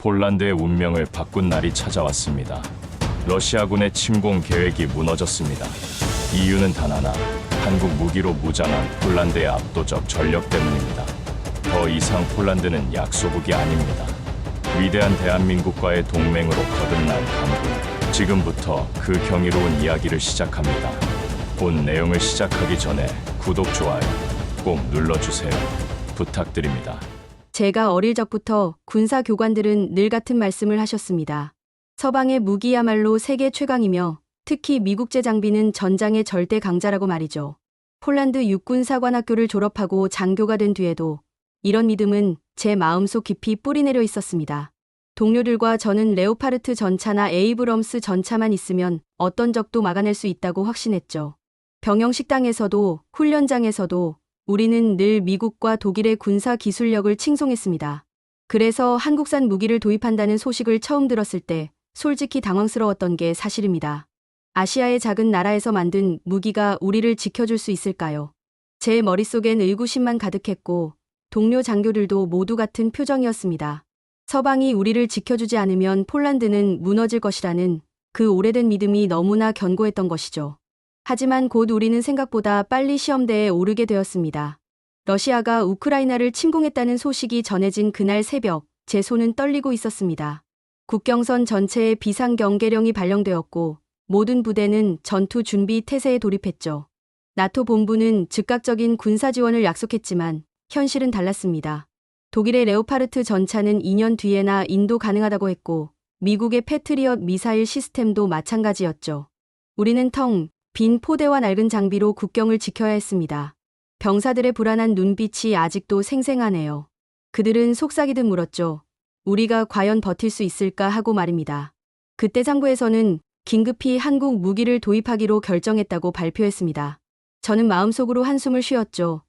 폴란드의 운명을 바꾼 날이 찾아왔습니다. 러시아군의 침공 계획이 무너졌습니다. 이유는 단 하나, 한국 무기로 무장한 폴란드의 압도적 전력 때문입니다. 더 이상 폴란드는 약소국이 아닙니다. 위대한 대한민국과의 동맹으로 거듭난 한국. 지금부터 그 경이로운 이야기를 시작합니다. 본 내용을 시작하기 전에 구독, 좋아요 꼭 눌러주세요. 부탁드립니다. 제가 어릴 적부터 군사 교관들은 늘 같은 말씀을 하셨습니다. 서방의 무기야말로 세계 최강이며 특히 미국제 장비는 전장의 절대 강자라고 말이죠. 폴란드 육군사관학교를 졸업하고 장교가 된 뒤에도 이런 믿음은 제 마음속 깊이 뿌리내려 있었습니다. 동료들과 저는 레오파르트 전차나 에이브럼스 전차만 있으면 어떤 적도 막아낼 수 있다고 확신했죠. 병영 식당에서도 훈련장에서도 우리는 늘 미국과 독일의 군사 기술력을 칭송했습니다. 그래서 한국산 무기를 도입한다는 소식을 처음 들었을 때 솔직히 당황스러웠던 게 사실입니다. 아시아의 작은 나라에서 만든 무기가 우리를 지켜줄 수 있을까요? 제 머릿속엔 의구심만 가득했고 동료 장교들도 모두 같은 표정이었습니다. 서방이 우리를 지켜주지 않으면 폴란드는 무너질 것이라는 그 오래된 믿음이 너무나 견고했던 것이죠. 하지만 곧 우리는 생각보다 빨리 시험대에 오르게 되었습니다. 러시아가 우크라이나를 침공했다는 소식이 전해진 그날 새벽, 제 손은 떨리고 있었습니다. 국경선 전체에 비상 경계령이 발령되었고, 모든 부대는 전투 준비 태세에 돌입했죠. 나토 본부는 즉각적인 군사 지원을 약속했지만, 현실은 달랐습니다. 독일의 레오파르트 전차는 2년 뒤에나 인도 가능하다고 했고, 미국의 패트리엇 미사일 시스템도 마찬가지였죠. 우리는 텅 빈 포대와 낡은 장비로 국경을 지켜야 했습니다. 병사들의 불안한 눈빛이 아직도 생생하네요. 그들은 속삭이듯 물었죠. 우리가 과연 버틸 수 있을까 하고 말입니다. 그때 상부에서는 긴급히 한국 무기를 도입하기로 결정했다고 발표했습니다. 저는 마음속으로 한숨을 쉬었죠.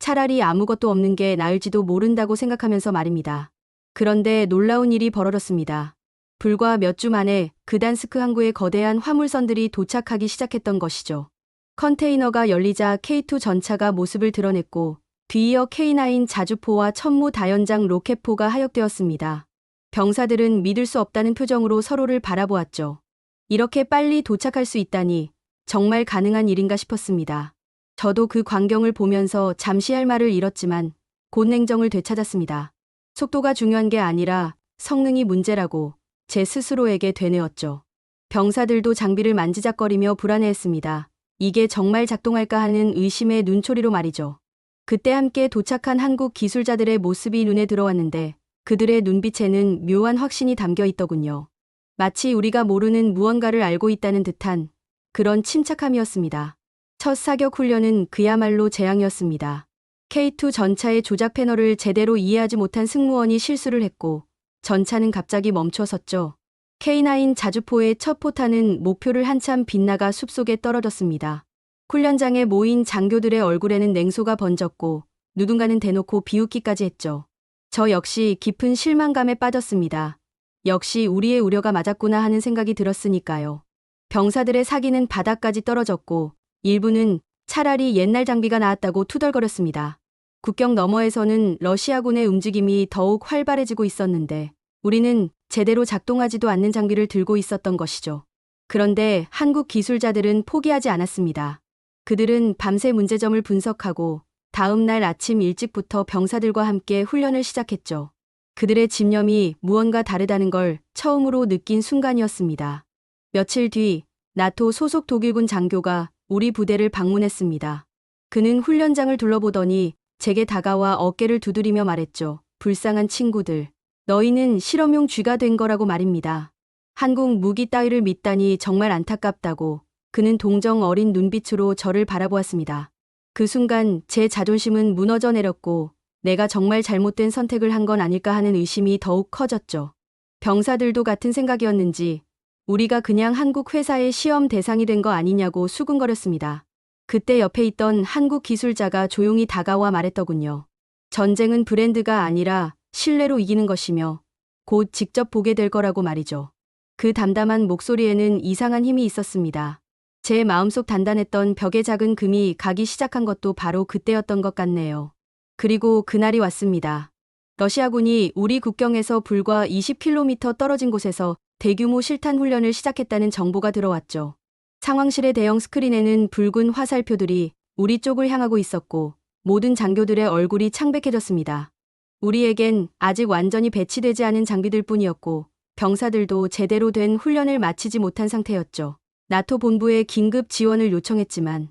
차라리 아무것도 없는 게 나을지도 모른다고 생각하면서 말입니다. 그런데 놀라운 일이 벌어졌습니다. 불과 몇 주 만에 그단스크 항구에 거대한 화물선들이 도착하기 시작했던 것이죠. 컨테이너가 열리자 K2 전차가 모습을 드러냈고 뒤이어 K9 자주포와 천무 다연장 로켓포가 하역되었습니다. 병사들은 믿을 수 없다는 표정으로 서로를 바라보았죠. 이렇게 빨리 도착할 수 있다니 정말 가능한 일인가 싶었습니다. 저도 그 광경을 보면서 잠시 할 말을 잃었지만 곧 냉정을 되찾았습니다. 속도가 중요한 게 아니라 성능이 문제라고 제 스스로에게 되뇌었죠. 병사들도 장비를 만지작거리며 불안해했습니다. 이게 정말 작동할까 하는 의심의 눈초리로 말이죠. 그때 함께 도착한 한국 기술자들의 모습이 눈에 들어왔는데 그들의 눈빛에는 묘한 확신이 담겨 있더군요. 마치 우리가 모르는 무언가를 알고 있다는 듯한 그런 침착함이었습니다. 첫 사격 훈련은 그야말로 재앙이었습니다. K2 전차의 조작 패널을 제대로 이해하지 못한 승무원이 실수를 했고 전차는 갑자기 멈춰섰죠. K9 자주포의 첫 포탄은 목표를 한참 빗나가 숲속에 떨어졌습니다. 훈련장에 모인 장교들의 얼굴에는 냉소가 번졌고 누군가는 대놓고 비웃기까지 했죠. 저 역시 깊은 실망감에 빠졌습니다. 역시 우리의 우려가 맞았구나 하는 생각이 들었으니까요. 병사들의 사기는 바닥까지 떨어졌고 일부는 차라리 옛날 장비가 나았다고 투덜거렸습니다. 국경 너머에서는 러시아군의 움직임이 더욱 활발해지고 있었는데 우리는 제대로 작동하지도 않는 장비를 들고 있었던 것이죠. 그런데 한국 기술자들은 포기하지 않았습니다. 그들은 밤새 문제점을 분석하고 다음 날 아침 일찍부터 병사들과 함께 훈련을 시작했죠. 그들의 집념이 무언가 다르다는 걸 처음으로 느낀 순간이었습니다. 며칠 뒤 나토 소속 독일군 장교가 우리 부대를 방문했습니다. 그는 훈련장을 둘러보더니 제게 다가와 어깨를 두드리며 말했죠. 불쌍한 친구들. 너희는 실험용 쥐가 된 거라고 말입니다. 한국 무기 따위를 믿다니 정말 안타깝다고 그는 동정 어린 눈빛으로 저를 바라보았습니다. 그 순간 제 자존심은 무너져 내렸고 내가 정말 잘못된 선택을 한 건 아닐까 하는 의심이 더욱 커졌죠. 병사들도 같은 생각이었는지 우리가 그냥 한국 회사의 시험 대상이 된 거 아니냐고 수군거렸습니다. 그때 옆에 있던 한국 기술자가 조용히 다가와 말했더군요. 전쟁은 브랜드가 아니라 신뢰로 이기는 것이며 곧 직접 보게 될 거라고 말이죠. 그 담담한 목소리에는 이상한 힘이 있었습니다. 제 마음속 단단했던 벽에 작은 금이 가기 시작한 것도 바로 그때였던 것 같네요. 그리고 그날이 왔습니다. 러시아군이 우리 국경에서 불과 20km 떨어진 곳에서 대규모 실탄 훈련을 시작했다는 정보가 들어왔죠. 상황실의 대형 스크린에는 붉은 화살표들이 우리 쪽을 향하고 있었고 모든 장교들의 얼굴이 창백해졌습니다. 우리에겐 아직 완전히 배치되지 않은 장비들 뿐이었고 병사들도 제대로 된 훈련을 마치지 못한 상태였죠. 나토 본부에 긴급 지원을 요청했지만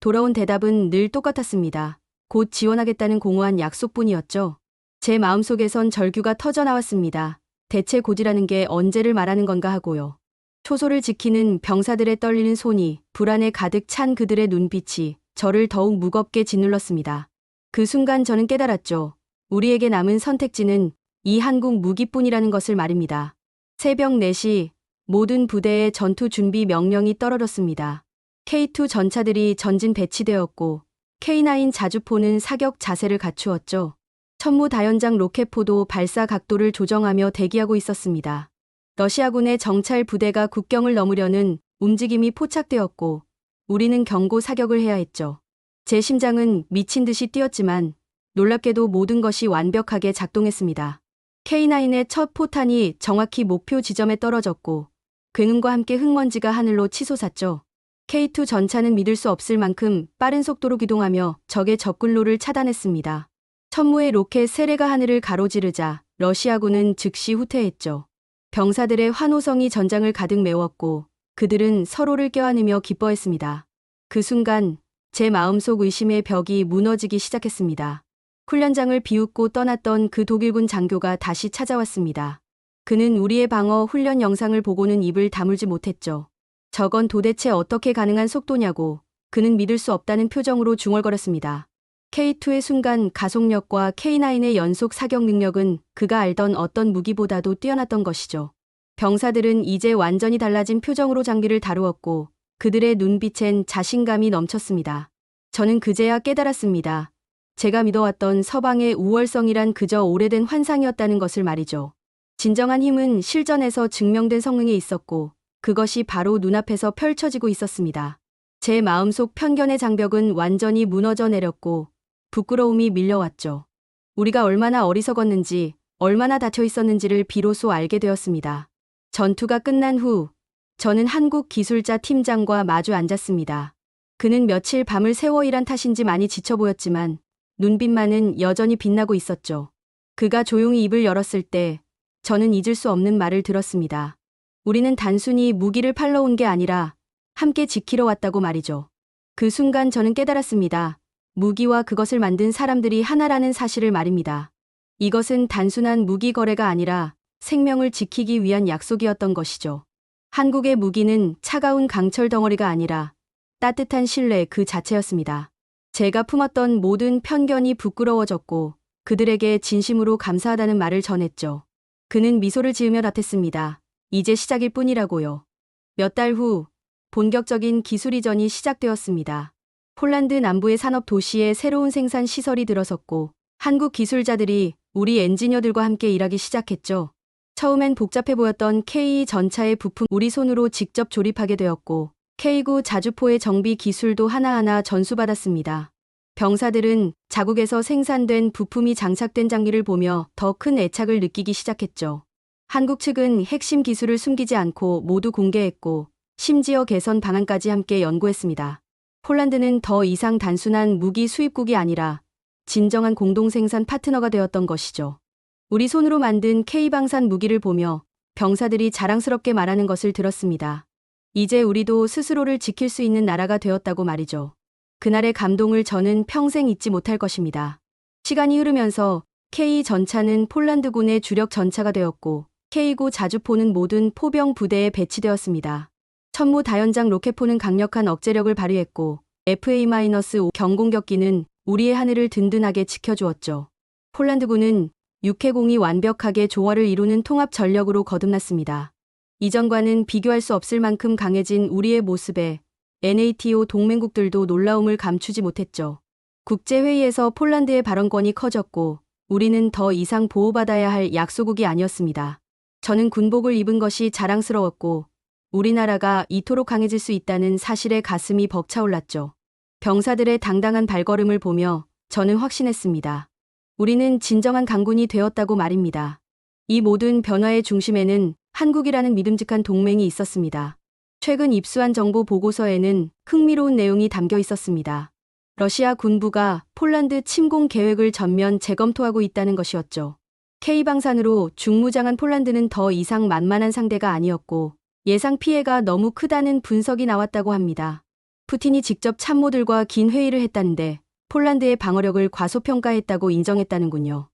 돌아온 대답은 늘 똑같았습니다. 곧 지원하겠다는 공허한 약속뿐이었죠. 제 마음속에선 절규가 터져 나왔습니다. 대체 곧이라는 게 언제를 말하는 건가 하고요. 초소를 지키는 병사들의 떨리는 손이 불안에 가득 찬 그들의 눈빛이 저를 더욱 무겁게 짓눌렀습니다. 그 순간 저는 깨달았죠. 우리에게 남은 선택지는 이 한국 무기뿐이라는 것을 말입니다. 새벽 4시 모든 부대의 전투 준비 명령이 떨어졌습니다. K2 전차들이 전진 배치되었고 K9 자주포는 사격 자세를 갖추었죠. 천무 다연장 로켓포도 발사 각도를 조정하며 대기하고 있었습니다. 러시아군의 정찰 부대가 국경을 넘으려는 움직임이 포착되었고 우리는 경고 사격을 해야 했죠. 제 심장은 미친 듯이 뛰었지만 놀랍게도 모든 것이 완벽하게 작동했습니다. K9의 첫 포탄이 정확히 목표 지점에 떨어졌고 굉음과 함께 흙먼지가 하늘로 치솟았죠. K2 전차는 믿을 수 없을 만큼 빠른 속도로 기동하며 적의 접근로를 차단했습니다. 천무의 로켓 세례가 하늘을 가로지르자 러시아군은 즉시 후퇴했죠. 병사들의 환호성이 전장을 가득 메웠고 그들은 서로를 껴안으며 기뻐했습니다. 그 순간 제 마음속 의심의 벽이 무너지기 시작했습니다. 훈련장을 비웃고 떠났던 그 독일군 장교가 다시 찾아왔습니다. 그는 우리의 방어 훈련 영상을 보고는 입을 다물지 못했죠. 저건 도대체 어떻게 가능한 속도냐고 그는 믿을 수 없다는 표정으로 중얼거렸습니다. K2의 순간 가속력과 K9의 연속 사격 능력은 그가 알던 어떤 무기보다도 뛰어났던 것이죠. 병사들은 이제 완전히 달라진 표정으로 장비를 다루었고 그들의 눈빛엔 자신감이 넘쳤습니다. 저는 그제야 깨달았습니다. 제가 믿어왔던 서방의 우월성이란 그저 오래된 환상이었다는 것을 말이죠. 진정한 힘은 실전에서 증명된 성능에 있었고 그것이 바로 눈앞에서 펼쳐지고 있었습니다. 제 마음속 편견의 장벽은 완전히 무너져 내렸고 부끄러움이 밀려왔죠. 우리가 얼마나 어리석었는지, 얼마나 닫혀 있었는지를 비로소 알게 되었습니다. 전투가 끝난 후, 저는 한국 기술자 팀장과 마주 앉았습니다. 그는 며칠 밤을 새워 일한 탓인지 많이 지쳐 보였지만, 눈빛만은 여전히 빛나고 있었죠. 그가 조용히 입을 열었을 때, 저는 잊을 수 없는 말을 들었습니다. 우리는 단순히 무기를 팔러 온 게 아니라, 함께 지키러 왔다고 말이죠. 그 순간 저는 깨달았습니다. 무기와 그것을 만든 사람들이 하나라는 사실을 말입니다. 이것은 단순한 무기 거래가 아니라 생명을 지키기 위한 약속이었던 것이죠. 한국의 무기는 차가운 강철 덩어리가 아니라 따뜻한 신뢰 그 자체였습니다. 제가 품었던 모든 편견이 부끄러워졌고 그들에게 진심으로 감사하다는 말을 전했죠. 그는 미소를 지으며 답했습니다. 이제 시작일 뿐이라고요. 몇 달 후 본격적인 기술 이전이 시작되었습니다. 폴란드 남부의 산업 도시에 새로운 생산 시설이 들어섰고 한국 기술자들이 우리 엔지니어들과 함께 일하기 시작했죠. 처음엔 복잡해 보였던 K 전차의 부품 우리 손으로 직접 조립하게 되었고 K9 자주포의 정비 기술도 하나하나 전수받았습니다. 병사들은 자국에서 생산된 부품이 장착된 장비를 보며 더 큰 애착을 느끼기 시작했죠. 한국 측은 핵심 기술을 숨기지 않고 모두 공개했고 심지어 개선 방안까지 함께 연구했습니다. 폴란드는 더 이상 단순한 무기 수입국이 아니라 진정한 공동 생산 파트너가 되었던 것이죠. 우리 손으로 만든 K방산 무기를 보며 병사들이 자랑스럽게 말하는 것을 들었습니다. 이제 우리도 스스로를 지킬 수 있는 나라가 되었다고 말이죠. 그날의 감동을 저는 평생 잊지 못할 것입니다. 시간이 흐르면서 K 전차는 폴란드군의 주력 전차가 되었고 K9 자주포는 모든 포병 부대에 배치되었습니다. 천무 다연장 로켓포는 강력한 억제력을 발휘했고 FA-5 경공격기는 우리의 하늘을 든든하게 지켜주었죠. 폴란드군은 육해공이 완벽하게 조화를 이루는 통합 전력으로 거듭났습니다. 이전과는 비교할 수 없을 만큼 강해진 우리의 모습에 NATO 동맹국들도 놀라움을 감추지 못했죠. 국제회의에서 폴란드의 발언권이 커졌고 우리는 더 이상 보호받아야 할 약소국이 아니었습니다. 저는 군복을 입은 것이 자랑스러웠고 우리나라가 이토록 강해질 수 있다는 사실에 가슴이 벅차올랐죠. 병사들의 당당한 발걸음을 보며 저는 확신했습니다. 우리는 진정한 강군이 되었다고 말입니다. 이 모든 변화의 중심에는 한국이라는 믿음직한 동맹이 있었습니다. 최근 입수한 정보 보고서에는 흥미로운 내용이 담겨 있었습니다. 러시아 군부가 폴란드 침공 계획을 전면 재검토하고 있다는 것이었죠. K방산으로 중무장한 폴란드는 더 이상 만만한 상대가 아니었고 예상 피해가 너무 크다는 분석이 나왔다고 합니다. 푸틴이 직접 참모들과 긴 회의를 했다는데 폴란드의 방어력을 과소평가했다고 인정했다는군요.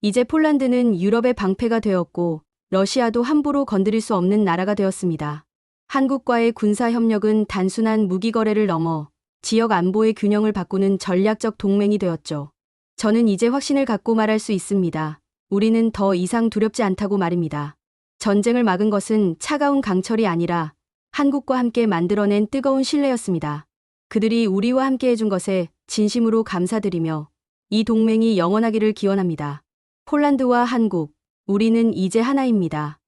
이제 폴란드는 유럽의 방패가 되었고 러시아도 함부로 건드릴 수 없는 나라가 되었습니다. 한국과의 군사 협력은 단순한 무기 거래를 넘어 지역 안보의 균형을 바꾸는 전략적 동맹이 되었죠. 저는 이제 확신을 갖고 말할 수 있습니다. 우리는 더 이상 두렵지 않다고 말입니다. 전쟁을 막은 것은 차가운 강철이 아니라 한국과 함께 만들어낸 뜨거운 신뢰였습니다. 그들이 우리와 함께 해준 것에 진심으로 감사드리며 이 동맹이 영원하기를 기원합니다. 폴란드와 한국, 우리는 이제 하나입니다.